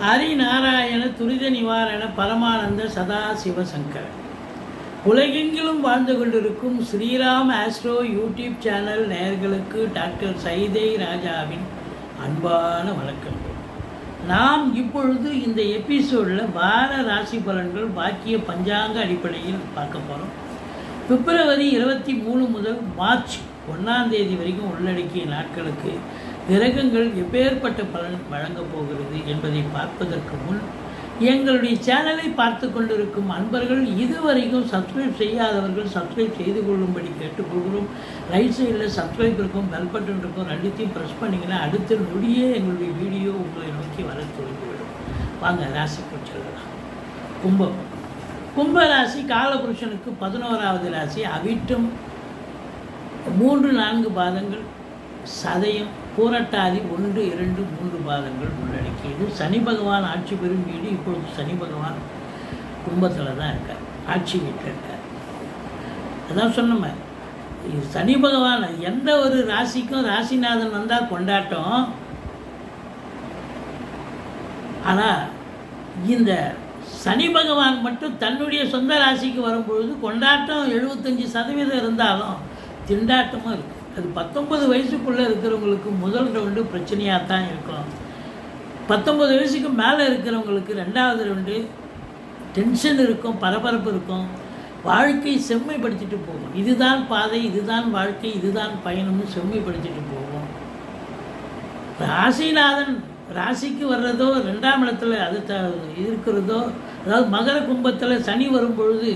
ஹரிநாராயண துரித நிவாரண பரமானந்த சதா சிவசங்கர் உலகெங்கிலும் வாழ்ந்து கொண்டிருக்கும் ஸ்ரீராம் ஆஸ்ட்ரோ யூடியூப் சேனல் நேயர்களுக்கு டாக்டர் சைதை ராஜாவின் அன்பான வணக்கங்கள் நாம் இப்பொழுது இந்த எபிசோடில் வார ராசி பலன்கள் பாக்கிய பஞ்சாங்க அடிப்படையில் பார்க்க போகிறோம் பிப்ரவரி இருபத்தி மூணு முதல் மார்ச் ஒன்றாம் தேதி வரைக்கும் உள்ளடக்கிய நாட்களுக்கு கிரகங்கள் எப்பேற்பட்ட பலன் வழங்கப் போகிறது என்பதை பார்ப்பதற்கு முன் எங்களுடைய சேனலை பார்த்து கொண்டிருக்கும் அன்பர்கள் இதுவரைக்கும் சப்ஸ்கிரைப் செய்யாதவர்கள் சப்ஸ்கிரைப் செய்து கொள்ளும்படி கேட்டுக்கொள்கிறோம். ரைட் சைடில் சப்ஸ்கிரைப் இருக்கும் பெல் பட்டன் இருக்கும் ரெண்டுத்தையும் ப்ரெஸ் பண்ணிங்கன்னா அடுத்த நொடியே எங்களுடைய வீடியோ உங்களை நோக்கி வர தொடங்கிவிடும். வாங்க ராசிக்கு செல்லலாம். கும்பம். கும்ப ராசி காலபுருஷனுக்கு பதினோராவது ராசி அவிட்டம் மூன்று நான்கு பாதங்கள் சதயம் பூரட்டாதி ஒன்று இரண்டு மூன்று பாதங்கள் உள்ளடக்கியது. சனி பகவான் ஆட்சி பெறும் வீடு இப்பொழுது சனி பகவான் கும்பத்தில் தான் இருக்கார். ஆட்சி வீட்டில் இருக்கார். அதான் சொன்னோமே இது சனி பகவான் எந்த ஒரு ராசிக்கும் ராசிநாதன் வந்தால் கொண்டாட்டம். ஆனால் இந்த சனி பகவான் மட்டும் தன்னுடைய சொந்த ராசிக்கு வரும்பொழுது கொண்டாட்டம் எழுபத்தஞ்சி சதவீதம் இருந்தாலும் திண்டாட்டமும் இருக்கும் அது பத்தொன்பது வயசுக்குள்ளே இருக்கிறவங்களுக்கு முதல் ரவுண்டு பிரச்சனையாக தான் இருக்கும். பத்தொன்பது வயசுக்கு மேலே இருக்கிறவங்களுக்கு ரெண்டாவது ரவுண்டு டென்ஷன் இருக்கும் பரபரப்பு இருக்கும். வாழ்க்கை செம்மைப்படுத்திட்டு போகும். இதுதான் பாதை இதுதான் வாழ்க்கை இதுதான் பயணம்னு செம்மைப்படுத்திட்டு போகும். ராசிநாதன் ராசிக்கு வர்றதோ ரெண்டாம் இடத்துல அது த இருக்கிறதோ அதாவது மகர கும்பத்தில் சனி வரும் பொழுது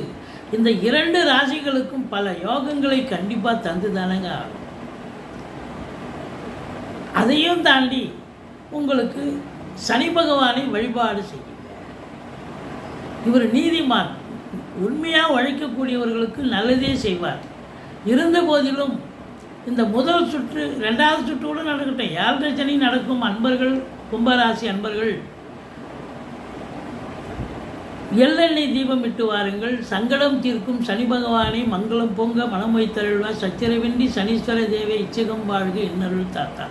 இந்த இரண்டு ராசிகளுக்கும் பல யோகங்களை கண்டிப்பாக தந்து தானேங்க ஆகும் அதையும் தாண்டி உங்களுக்கு சனி பகவானை வழிபாடு செய்யுங்க. இவர் நீதிமான். உண்மையாக உழைக்கக்கூடியவர்களுக்கு நல்லதே செய்வார். இருந்த போதிலும் இந்த முதல் சுற்று ரெண்டாவது சுற்றோடு நடக்கட்டும். ஏழரை சனி நடக்கும் அன்பர்கள் கும்பராசி அன்பர்கள். எள்ளெண்ணெய் தீபம் இட்டு வாருங்கள். சங்கடம் தீர்க்கும் சனி பகவானை மங்களம் பொங்க மனம் வைத்தருள்வா சச்சரவின்றி சனீஸ்வர தேவை இச்சகம் வாழ்க இன்னருள் தாத்தா.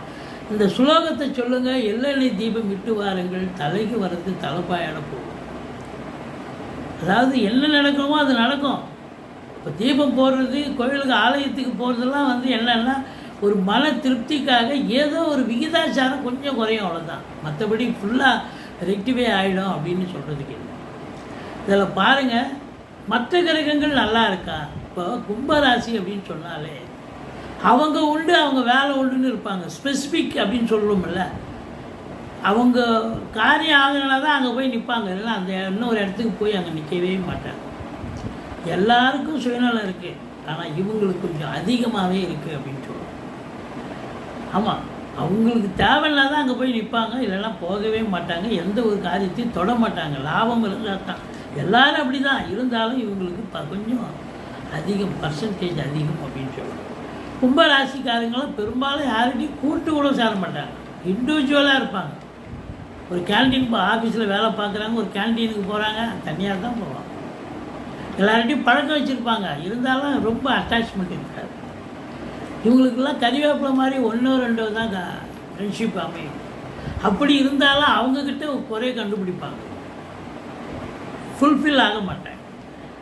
இந்த சுலோகத்தை சொல்லுங்க எள்ளெண்ணெய் தீபம் விட்டு வாருங்கள் தலைக்கு வரது தலைப்பாயாட போகும். அதாவது என்ன நடக்கணுமோ அது நடக்கும். இப்போ தீபம் போடுறது கோயிலுக்கு ஆலயத்துக்கு போகிறதெல்லாம் வந்து என்னென்னா ஒரு மன திருப்திக்காக ஏதோ ஒரு விகிதாச்சாரம் கொஞ்சம் குறையும் அவ்வளோதான் மற்றபடி ஃபுல்லாக ரெக்டிஃபை ஆகிடும் அப்படின்னு சொல்கிறதுக்கு இல்லை. இதில் பாருங்கள் மற்ற கிரகங்கள் நல்லா இருக்கா? இப்போ கும்பராசி அப்படின்னு சொன்னாலே அவங்க உண்டு அவங்க வேலை உண்டுன்னு இருப்பாங்க. ஸ்பெசிஃபிக் அப்படின்னு சொல்லணும்ல அவங்க காரியம் ஆகுனால தான் அங்கே போய் நிற்பாங்க இல்லைன்னா அந்த இன்னொரு இடத்துக்கு போய் அங்கே நிற்கவே மாட்டாங்க. எல்லாருக்கும் சுயநலம் இருக்குது ஆனால் இவங்களுக்கு கொஞ்சம் அதிகமாகவே இருக்குது அப்படின்னு சொல்லுவோம். ஆமாம் அவங்களுக்கு தேவையில்லாத அங்கே போய் நிற்பாங்க இல்லைன்னா போகவே மாட்டாங்க. எந்த ஒரு காரியத்தையும் தொட மாட்டாங்க. லாபம் இருந்தால் தான். எல்லோரும் அப்படி தான் இருந்தாலும் இவங்களுக்கு கொஞ்சம் அதிகம் பர்சன்டேஜ் அதிகம் அப்படின்னு சொல்லுவோம். கும்பராசிக்காரங்களும் பெரும்பாலும் யார்கிட்டையும் கூட்டு கூட சேர மாட்டாங்க. இண்டிவிஜுவலாக இருப்பாங்க. ஒரு கேன்டீன் இப்போ ஆஃபீஸில் வேலை பார்க்குறாங்க ஒரு கேன்டீனுக்கு போகிறாங்க தனியாக தான் போவாங்க. எல்லார்கிட்டையும் பழக்கம் வச்சுருப்பாங்க. இருந்தாலும் ரொம்ப அட்டாச்மெண்ட் இருக்காது. இவங்களுக்கெல்லாம் கறிவேப்பிலை மாதிரி ஒன்றோ ரெண்டோ தான் ஃப்ரெண்ட்ஷிப் அமையும். அப்படி இருந்தாலும் அவங்கக்கிட்ட குறைய கண்டுபிடிப்பாங்க. ஃபுல்ஃபில் ஆக மாட்டாங்க.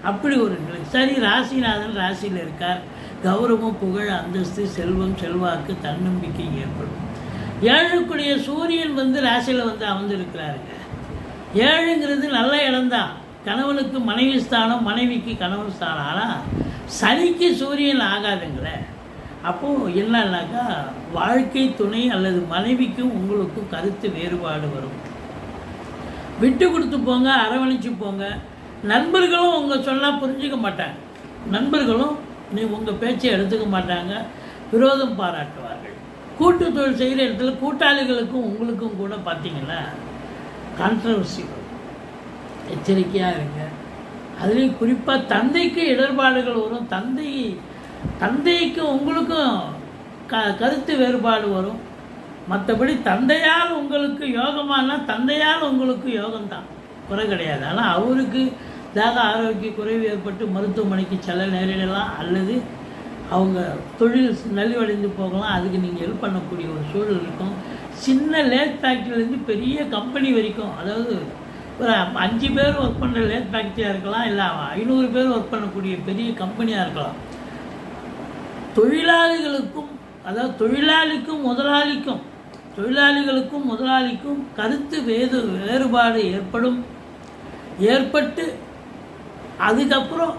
அப்படி ஒரு சரி ராசிநாதன் ராசியில் இருக்கார். கௌரவம் புகழ் அந்தஸ்து செல்வம் செல்வாக்கு தன்னம்பிக்கை ஏற்படும். ஏழுக்குடைய சூரியன் வந்து ராசியில் வந்து அமர்ந்திருக்கிறாருங்க. ஏழுங்கிறது நல்ல இடம்தான் கணவனுக்கு மனைவி ஸ்தானம் மனைவிக்கு கணவன் ஸ்தானம். ஆனால் சனிக்கு சூரியன் ஆகாதுங்களே. அப்போது என்னன்னாக்கா வாழ்க்கை துணை அல்லது மனைவிக்கும் உங்களுக்கும் கருத்து வேறுபாடு வரும். விட்டு கொடுத்து போங்க அரவணைச்சு போங்க. நண்பர்களும் உங்கள் சொன்னால் புரிஞ்சுக்க மாட்டாங்க. நண்பர்களும் நீ உங்கள் பேச்சை எடுத்துக்க மாட்டாங்க. விரோதம் பாராட்டுவார்கள். கூட்டு தொழில் செய்கிற இடத்துல கூட்டாளிகளுக்கும் உங்களுக்கும் கூட பார்த்தீங்கன்னா கான்ட்ரவர்சி எச்சரிக்கையாக இருங்க. அதுலேயும் குறிப்பாக தந்தைக்கு இடர்பாடுகள் வரும். தந்தை தந்தைக்கு உங்களுக்கும் க கருத்து வேறுபாடு வரும். மற்றபடி தந்தையால் உங்களுக்கு யோகமானா தந்தையால் உங்களுக்கு யோகம்தான். குறை கிடையாது. ஆனால் அவருக்கு தேக ஆரோக்கிய குறைவு ஏற்பட்டு மருத்துவமனைக்கு செல்ல நேரிடலாம் அல்லது அவங்க தொழில் நலிவடைந்து போகலாம். அதுக்கு நீங்கள் ஹெல்ப் பண்ணக்கூடிய ஒரு சூழல் இருக்கும். சின்ன லேத் ஃபேக்ட்ரிலேருந்து பெரிய கம்பெனி வரைக்கும் அதாவது ஒரு அஞ்சு பேர் ஒர்க் பண்ணுற லேத் ஃபேக்ட்ரியாக இருக்கலாம் இல்லை ஐநூறு பேர் ஒர்க் பண்ணக்கூடிய பெரிய கம்பெனியாக இருக்கலாம். தொழிலாளிகளுக்கும் அதாவது தொழிலாளிக்கும் முதலாளிக்கும் தொழிலாளிகளுக்கும் முதலாளிக்கும் கருத்து வேறு வேறுபாடு ஏற்படும். ஏற்பட்டு அதுக்கப்புறம்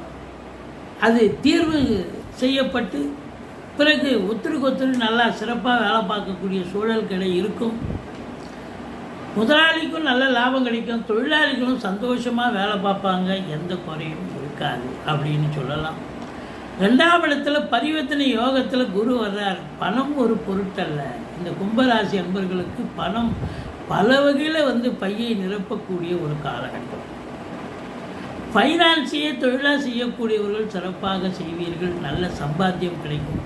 அது தீர்வு செய்யப்பட்டு பிறகு ஒத்துருக்கு நல்லா சிறப்பாக வேலை பார்க்கக்கூடிய சூழல் கிடை இருக்கும். முதலாளிக்கும் நல்ல லாபம் கிடைக்கும் தொழிலாளிகளும் சந்தோஷமாக வேலை பார்ப்பாங்க எந்த குறையும் இருக்காது அப்படின்னு சொல்லலாம். ரெண்டாம் இடத்துல பரிவர்த்தனை யோகத்தில் குரு வர்றார். பணம் ஒரு பொருட்டல்ல. இந்த கும்பராசி அன்பர்களுக்கு பணம் பல வகையில் வந்து பையை நிரப்பக்கூடிய ஒரு காலகட்டம். ஃபைனான்ஸையே தொழிலாக செய்யக்கூடியவர்கள் சிறப்பாக செய்வீர்கள். நல்ல சம்பாத்தியம் கிடைக்கும்.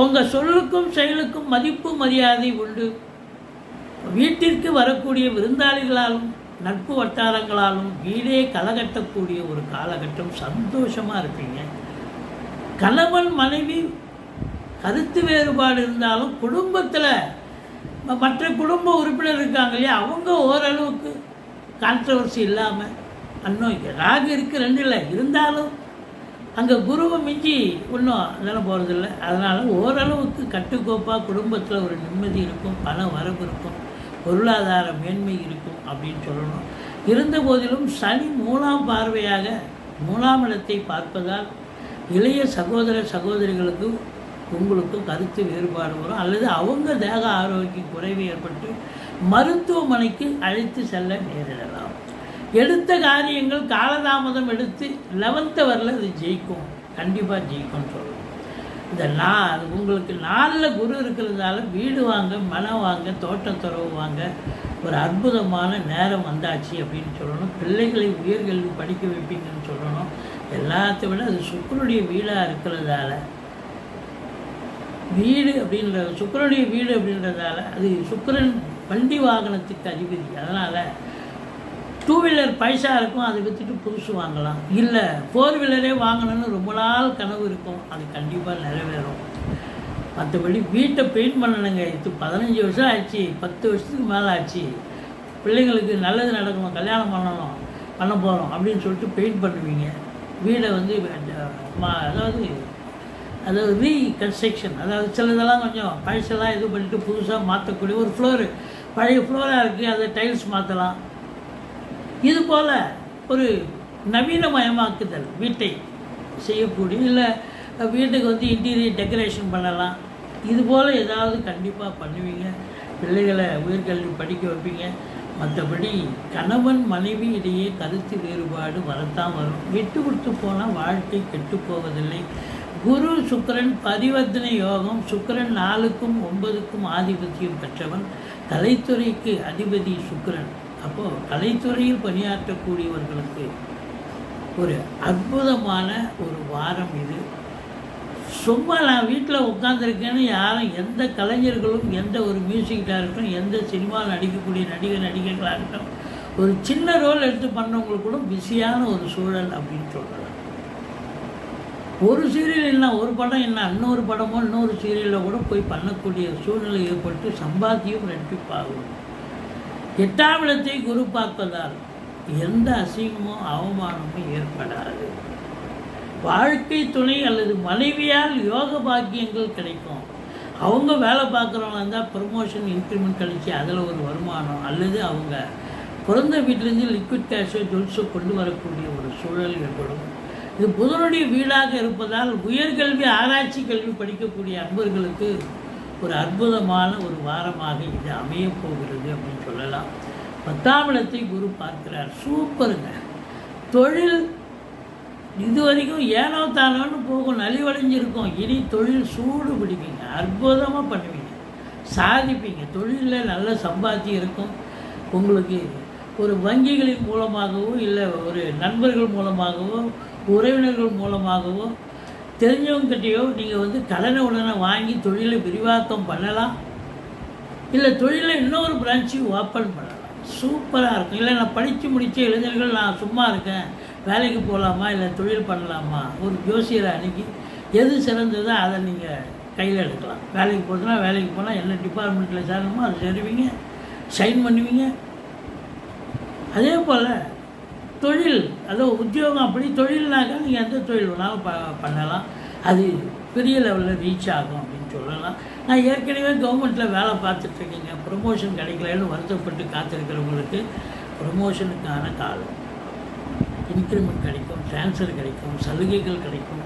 உங்கள் சொல்லுக்கும் செயலுக்கும் மதிப்பு மரியாதை உண்டு. வீட்டிற்கு வரக்கூடிய விருந்தாளிகளாலும் நட்பு வட்டாரங்களாலும் வீடே கலகட்டக்கூடிய ஒரு காலகட்டம் சந்தோஷமாக இருப்பீங்க கணவன் மனைவி கருத்து வேறுபாடு இருந்தாலும் குடும்பத்தில் மற்ற குடும்ப உறுப்பினர் இருக்காங்க இல்லையா அவங்க ஓரளவுக்கு கான்ட்ரவர்சி இல்லாமல் அன்னும் ராகு இருக்குது ரெண்டு இல்லை இருந்தாலும் அங்கே குருவை மிஞ்சி ஒன்றும் அதெல்லாம் போகிறதில்ல அதனால் ஓரளவுக்கு கட்டுக்கோப்பாக குடும்பத்தில் ஒரு நிம்மதி இருக்கும் பண வரவு இருக்கும் பொருளாதார மேன்மை இருக்கும் அப்படின்னு சொல்லணும். இருந்த போதிலும் சனி மூலாம் பார்வையாக மூலாம் இடத்தை பார்ப்பதால் இளைய சகோதர சகோதரிகளுக்கு உங்களுக்கும் கருத்து வேறுபாடு வரும். அல்லது அவங்க தேக ஆரோக்கிய குறைவு ஏற்பட்டு மருத்துவமனைக்கு அழைத்து செல்ல நேரிடலாம். எடுத்த காரியங்கள் காலதாமதம் எடுத்து லெவன்த்து வரல அது ஜெயிக்கும். கண்டிப்பாக ஜெயிக்கும்னு சொல்லணும் இந்த நா உங்களுக்கு நாளில் குரு இருக்கிறதால வீடு வாங்க மனம் வாங்க தோட்டத்துறவு வாங்க ஒரு அற்புதமான நேரம் வந்தாச்சு அப்படின்னு சொல்லணும். பிள்ளைகளை உயர்கல்வி படிக்க வைப்பீங்கன்னு சொல்லணும். எல்லாத்த விட அது சுக்கரனுடைய வீடாக இருக்கிறதால வீடு அப்படின்ற சுக்கரனுடைய வீடு அப்படின்றதால அது சுக்கரன் வண்டி வாகனத்துக்கு அதிபதி. அதனால் டூ வீலர் பைசா இருக்கும் அதை விற்றுட்டு புதுசு வாங்கலாம். இல்லை ஃபோர் வீலரே வாங்கணும்னு ரொம்ப நாள் கனவு இருக்கும். அது கண்டிப்பாக நிறைவேறும். மற்றபடி வீட்டை பெயிண்ட் பண்ணணுங்க. இது பதினஞ்சு வருஷம் ஆச்சு பத்து வருஷத்துக்கு மேலே ஆச்சு. பிள்ளைங்களுக்கு நல்லது நடக்கணும் கல்யாணம் பண்ணணும் பண்ண போகிறோம் அப்படின்னு சொல்லிட்டு பெயிண்ட் பண்ணுவீங்க. வீடை வந்து ம- அதாவது அதாவது ரீகன்ஸ்ட்ரக்ஷன் அதாவது சிலதெல்லாம் கொஞ்சம் பழசெல்லாம் இது பண்ணிட்டு புதுசாக மாற்றக்கூடிய ஒரு ஃப்ளோரு பழைய ஃப்ளோராக இருக்குது அதை டைல்ஸ் மாற்றலாம் இது போல் ஒரு நவீனமயமாக்குதல் வீட்டை செய்யக்கூடிய இல்லை வீட்டுக்கு வந்து இன்டீரியர் டெக்கரேஷன் பண்ணலாம். இது போல் ஏதாவது கண்டிப்பாக பண்ணுவீங்க. பிள்ளைகளை உயர்கல்வி படிக்க வைப்பீங்க. மற்றபடி கணவன் மனைவி இடையே கருத்து வேறுபாடு வரத்தான் வரும். விட்டு கொடுத்து போனால் வாழ்க்கை கெட்டு போவதில்லை. குரு சுக்கிரன் பரிவர்த்தனை யோகம். சுக்கரன் நாலுக்கும் ஒன்பதுக்கும் ஆதிபத்தியம் பெற்றவன். கலைத்துறைக்கு அதிபதி சுக்கரன். அப்போது கலைத்துறையில் பணியாற்றக்கூடியவர்களுக்கு ஒரு அற்புதமான ஒரு வாரம் இது. சும்மா நான் வீட்டில் உட்காந்துருக்கேன்னு யாரும் எந்த கலைஞர்களும் எந்த ஒரு மியூசிக் இருக்கட்டும் எந்த சினிமாவில் நடிக்கக்கூடிய நடிகர் நடிகர்களாக இருக்கட்டும் ஒரு சின்ன ரோல் எடுத்து பண்ணவங்களுக்கு கூட பிஸியான ஒரு சூழல் அப்படின்னு சொல்கிறாங்க ஒரு சீரியல் என்ன ஒரு படம் என்ன இன்னொரு படமோ இன்னொரு சீரியலில் கூட போய் பண்ணக்கூடிய சூழ்நிலை ஏற்பட்டு சம்பாத்தியம் ரெட்டிப்பாகும். எட்டாம் இடத்தை குரு பார்ப்பதால் எந்த அசிங்கமோ அவமானமும் ஏற்படாது. வாழ்க்கை துணை அல்லது மனைவியால் யோக பாக்கியங்கள் கிடைக்கும். அவங்க வேலை பார்க்குறவங்களா இருந்தால் ப்ரமோஷன் இன்க்ரிமெண்ட் கழிச்சு அதில் ஒரு வருமானம் அல்லது அவங்க பிறந்த வீட்டிலேருந்து லிக்விட் கேஷோ ஜுவல்ஸோ கொண்டு வரக்கூடிய ஒரு சூழல் ஏற்படும். இது புதனுடைய வீடாக இருப்பதால் உயர்கல்வி ஆராய்ச்சி கல்வி படிக்கக்கூடிய அன்பர்களுக்கு ஒரு அற்புதமான ஒரு வாரமாக இது அமையப் போகிறது அப்படின்னு சொல்லலாம். பத்தாம் இடத்தை குரு பார்க்கிறார். சூப்பருங்க. தொழில் இது வரைக்கும் ஏனோ தானோன்னு போகும் நலிவடைஞ்சிருக்கும். இனி தொழில் சூடு பிடிப்பீங்க அற்புதமாக பண்ணுவீங்க. சாதிப்பீங்க. தொழிலில் நல்ல சம்பாத்தியம் இருக்கும். உங்களுக்கு ஒரு வங்கிகளின் மூலமாகவோ இல்லை ஒரு நண்பர்கள் மூலமாகவோ உறவினர்கள் மூலமாகவோ தெரிஞ்சவங்ககிட்டயோ நீங்கள் வந்து கடனை உடனே வாங்கி தொழிலை விரிவாக்கம் பண்ணலாம். இல்லை தொழிலை இன்னொரு பிரான்ச்சையும் ஓப்பன் பண்ணலாம். சூப்பராக இருக்கும். இல்லை நான் படித்து முடித்த இளைஞர்கள் நான் சும்மா இருக்கேன். வேலைக்கு போகலாமா இல்லை தொழில் பண்ணலாமா? ஒரு ஜோசியரை அணுகி எது சிறந்ததோ அதை நீங்கள் கையில் எடுக்கலாம். வேலைக்கு போகிறதுனா வேலைக்கு போனால் என்ன டிபார்ட்மெண்ட்டில் சேரணுமோ அதை சேருவீங்க. சைன் பண்ணுவீங்க. அதே போல் தொழில் அதாவது உத்தியோகம் அப்படி தொழில்னாக்கா நீங்கள் எந்த தொழில் வேணாலும் ப பண்ணலாம். அது பெரிய லெவலில் ரீச் ஆகும் அப்படின்னு சொல்லலாம். நான் ஏற்கனவே கவர்மெண்ட்டில் வேலை பார்த்துட்ருக்கேங்க. ப்ரொமோஷன் கிடைக்கலன்னு வருத்தப்பட்டு காத்திருக்கிறவங்களுக்கு ப்ரொமோஷனுக்கான காலம். இன்க்ரிமெண்ட் கிடைக்கும் ட்ரான்ஸ்ஃபர் கிடைக்கும் சலுகைகள் கிடைக்கும்.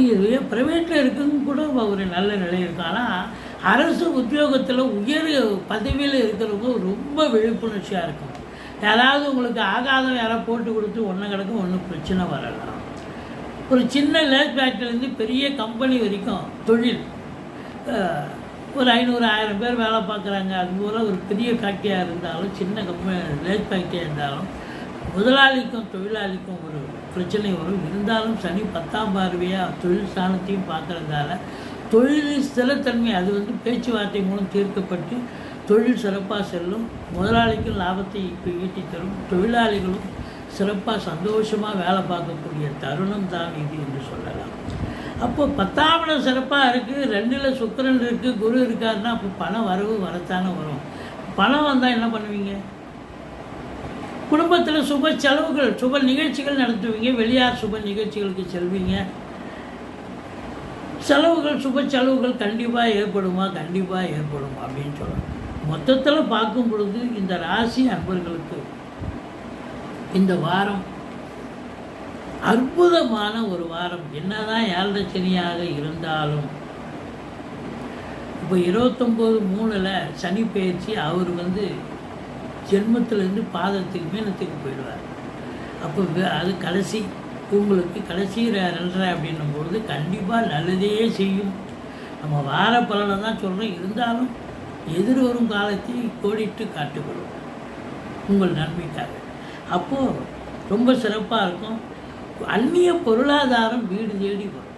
இதுவே ப்ரைவேட்டில் இருக்குன்னு கூட ஒரு நல்ல நிலை இருக்கும். ஆனால் அரசு உத்தியோகத்தில் உயர் பதவியில் இருக்கிறவங்க ரொம்ப விழிப்புணர்ச்சியாக இருக்கும். யாராவது உங்களுக்கு ஆகாதம் யாராவது போட்டு கொடுத்து ஒன்று கிடக்கும் ஒன்றும் பிரச்சனை வரலாம் ஒரு சின்ன லேஸ் ஃபேக்ட்ரிலேருந்து பெரிய கம்பெனி வரைக்கும் தொழில். ஒரு ஐநூறு ஆயிரம் பேர் வேலை பார்க்குறாங்க. அது போல் ஒரு பெரிய ஃபேக்ட்ரியாக இருந்தாலும் சின்ன கம்பெனி லேஸ் ஃபேக்ட்ரியாக இருந்தாலும் முதலாளிக்கும் தொழிலாளிக்கும் ஒரு பிரச்சனை வரும். இருந்தாலும் சனி பத்தாம் பார்வையாக தொழில் ஸ்தானத்தையும் பார்க்குறதால தொழிலின் ஸ்திரத்தன்மை அது வந்து பேச்சுவார்த்தை மூலம் தீர்க்கப்பட்டு தொழில் சிறப்பாக செல்லும் முதலாளிக்கும் லாபத்தை இப்போ ஈட்டி தரும் தொழிலாளிகளும் சிறப்பாக சந்தோஷமாக வேலை பார்க்கக்கூடிய தருணம் தான் இது என்று சொல்லலாம். அப்போது பத்தாம் இடம் சிறப்பாக இருக்குது ரெண்டில் சுக்கரன் இருக்குது குரு இருக்காருன்னா அப்போ பணம் வரவு வரத்தானே வரும். பணம் வந்தால் என்ன பண்ணுவீங்க? குடும்பத்தில் சுப செலவுகள் சுப நிகழ்ச்சிகள் நடத்துவீங்க வெளியார் சுப நிகழ்ச்சிகளுக்கு செல்வீங்க. செலவுகள் சுப செலவுகள் கண்டிப்பாக ஏற்படுமா? கண்டிப்பாக ஏற்படும் அப்படின்னு சொல்லணும் மொத்தத்தில் பார்க்கும் பொழுது இந்த ராசி அன்பர்களுக்கு இந்த வாரம் அற்புதமான ஒரு வாரம். என்னதான் ஏழரச்சனியாக இருந்தாலும் இப்போ இருபத்தொம்போது மூணில் சனி பயிற்சி அவர் வந்து ஜென்மத்திலேருந்து பாதத்துக்கு மீனத்துக்கு போயிடுவார். அப்போ அது கடைசி உங்களுக்கு கடைசி ரெண்டரை அப்படின்னும் பொழுது கண்டிப்பாக நல்லதே செய்யும். நம்ம வார பலனை தான் சொல்கிறோம் இருந்தாலும் எதிர்வரும் காலத்தை கோடிட்டு காட்டுகிறோம். உங்கள் நன்மைக்காக. அப்போது ரொம்ப சிறப்பாக இருக்கும். அந்நிய பொருளாதாரம் வீடு தேடி வரும்.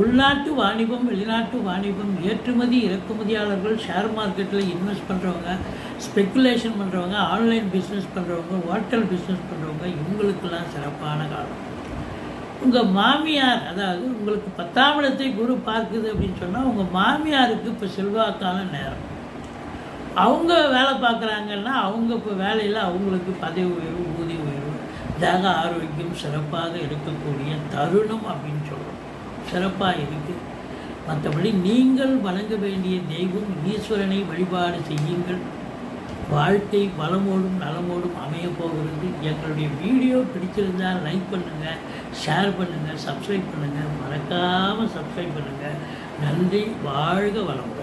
உள்நாட்டு வாணிபம் வெளிநாட்டு வாணிபம் ஏற்றுமதி இறக்குமதியாளர்கள் ஷேர் மார்க்கெட்டில் இன்வெஸ்ட் பண்ணுறவங்க ஸ்பெக்குலேஷன் பண்ணுறவங்க ஆன்லைன் பிஸ்னஸ் பண்ணுறவங்க ஹோட்டல் பிஸ்னஸ் பண்ணுறவங்க இவங்களுக்கெல்லாம் சிறப்பான காலம். உங்கள் மாமியார் அதாவது உங்களுக்கு பத்தாம் இடத்தை குரு பார்க்குது அப்படின்னு சொன்னால் உங்கள் மாமியாருக்கு இப்போ செல்வாக்கான நேரம். அவங்க வேலை பார்க்குறாங்கன்னா அவங்க இப்போ வேலையில் அவங்களுக்கு பதவி உயர்வு ஊதிய உயர்வு தேக ஆரோக்கியம் சிறப்பாக இருக்கக்கூடிய தருணம் அப்படின்னு சொல்கிறோம் சிறப்பாக இருக்குது மற்றபடி நீங்கள் வணங்க வேண்டிய தெய்வம் ஈஸ்வரனை வழிபாடு செய்யுங்கள். வாழ்க்கை வளமோடும் நலமோடும் அமைய போகிறது. எங்களுடைய வீடியோ பிடிச்சிருந்தால் லைக் பண்ணுங்கள் ஷேர் பண்ணுங்கள் சப்ஸ்கிரைப் பண்ணுங்கள் மறக்காமல் சப்ஸ்கிரைப் பண்ணுங்கள் நன்றி வாழ்க வளமுடன்.